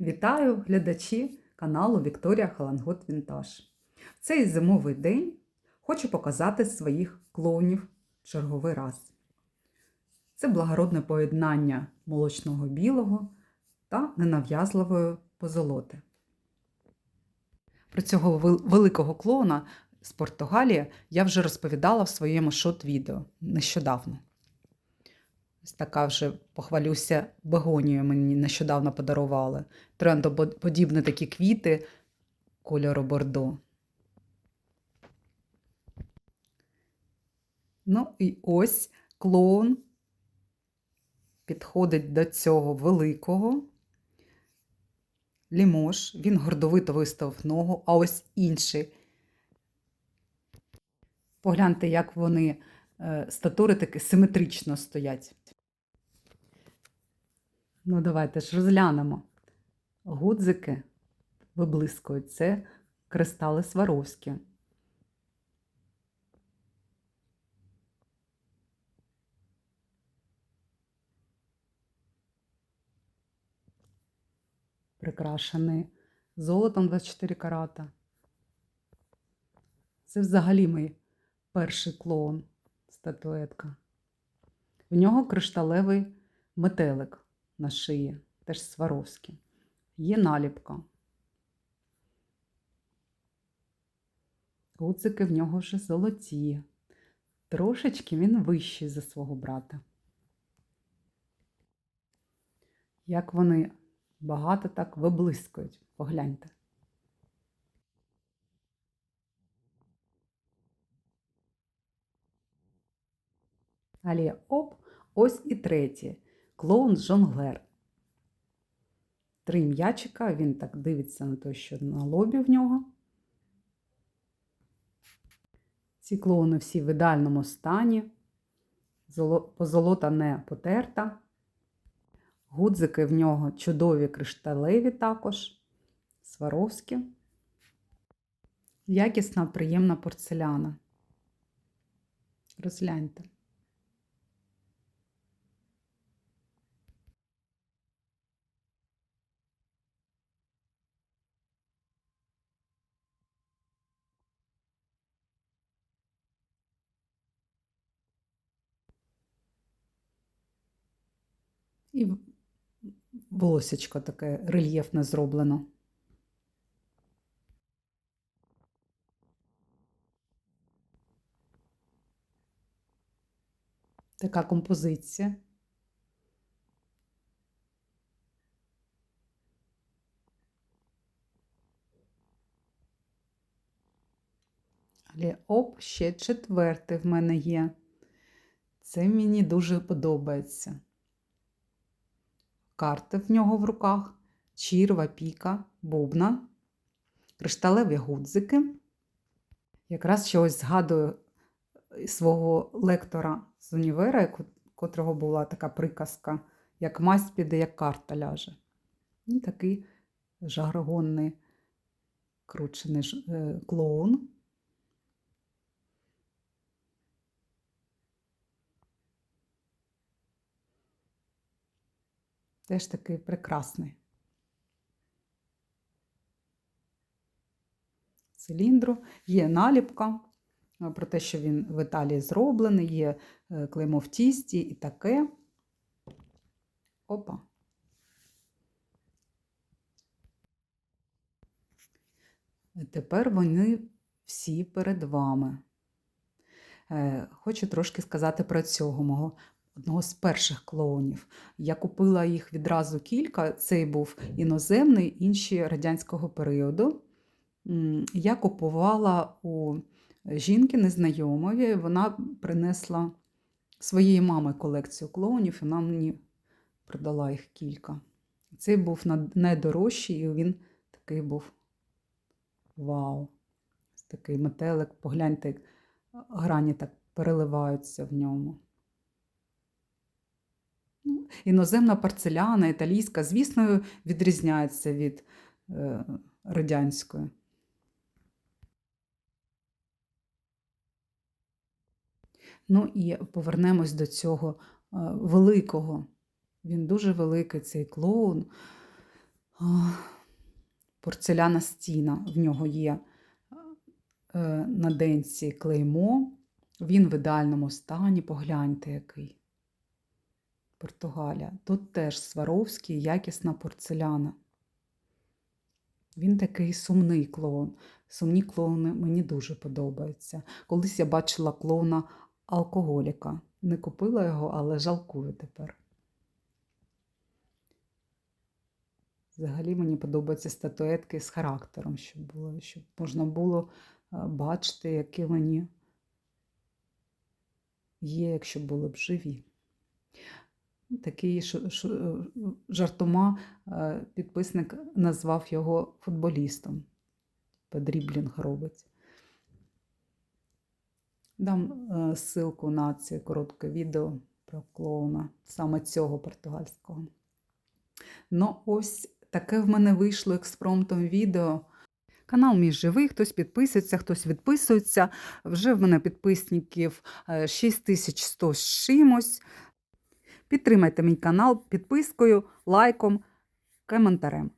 Вітаю глядачі каналу Вікторія Халангот Вінтаж. В цей зимовий день хочу показати своїх клоунів черговий раз. Це благородне поєднання молочного білого та ненав'язливої позолоти. Про цього великого клоуна з Португалії я вже розповідала в своєму шот-відео нещодавно. Ось така вже похвалюся бегонію мені нещодавно подарували. Трендоподібні такі квіти кольору бордо. Ну і ось клоун підходить до цього великого. Лімош, він гордовито виставив ногу, а ось інший. Погляньте, як вони е, статури таки симетрично стоять. Ну, давайте ж розглянемо. Гудзики виблискують. Це кристали Сваровські. Прикрашений золотом 24 карата. Це взагалі мій перший клоун, статуетка. В нього кришталевий метелик на шиї, теж Сваровський. Є наліпка. Гуцики в нього вже золоті. Трошечки він вищий за свого брата. Як вони багато так виблискують. Погляньте. Далі оп, ось і третє. Клоун жонглер. Три м'ячика, він так дивиться на те, що на лобі в нього. Ці клоуни всі в ідеальному стані. Позолота не потерта. Гудзики в нього чудові кришталеві також. Сваровські. Якісна, приємна порцеляна. Розгляньте. І волосечко таке рельєфне зроблено. Така композиція. Але оп, ще четвертий в мене є. Це мені дуже подобається. Карти в нього в руках, чірва, піка, бубна, кришталеві гудзики. Якраз щось згадую свого лектора з універа, котрого була така приказка, як масть піде, як карта ляже. І такий жаргонний кручений е, клоун. Теж такий прекрасний. Циліндру. Є наліпка е, про те, що він в Італії зроблений, є е, клеймо в тісті і таке. Опа. Е, Тепер вони всі перед вами. Хочу трошки сказати про цього мого одного з перших клоунів. Я купила їх відразу кілька. Цей був іноземний, інші радянського періоду. Я купувала у жінки незнайомої. Вона принесла своєї мами колекцію клоунів, і вона мені продала їх кілька. Цей був найдорожчий, і він такий був вау. Такий метелик, погляньте, грані так переливаються в ньому. Ну, Іноземна порцеляна, італійська, звісно, відрізняється від е, радянської. Ну і повернемось до цього е, великого. Він дуже великий, цей клоун. Порцеляна стіна. В нього є е, на денці клеймо. Він в ідеальному стані. Погляньте, який. Португалія. Тут теж Сваровський, якісна порцеляна. Він такий сумний клоун. Сумні клоуни мені дуже подобаються. Колись я бачила клоуна алкоголіка. Не купила його, але жалкую тепер. Взагалі мені подобаються статуетки з характером, щоб було, щоб можна було е, бачити, які вони є, якщо були б живі. Такий е, жартома е, підписник назвав його футболістом. Подріблінг робить. Дам е, ссылку на це коротке відео про клоуна, саме цього португальського. Ну, ось таке в мене вийшло експромтом відео. Канал мій живий, хтось підписується, хтось відписується. Вже в мене підписників е, 6100 з чимось. Підтримайте мій канал підпискою, лайком, коментарем.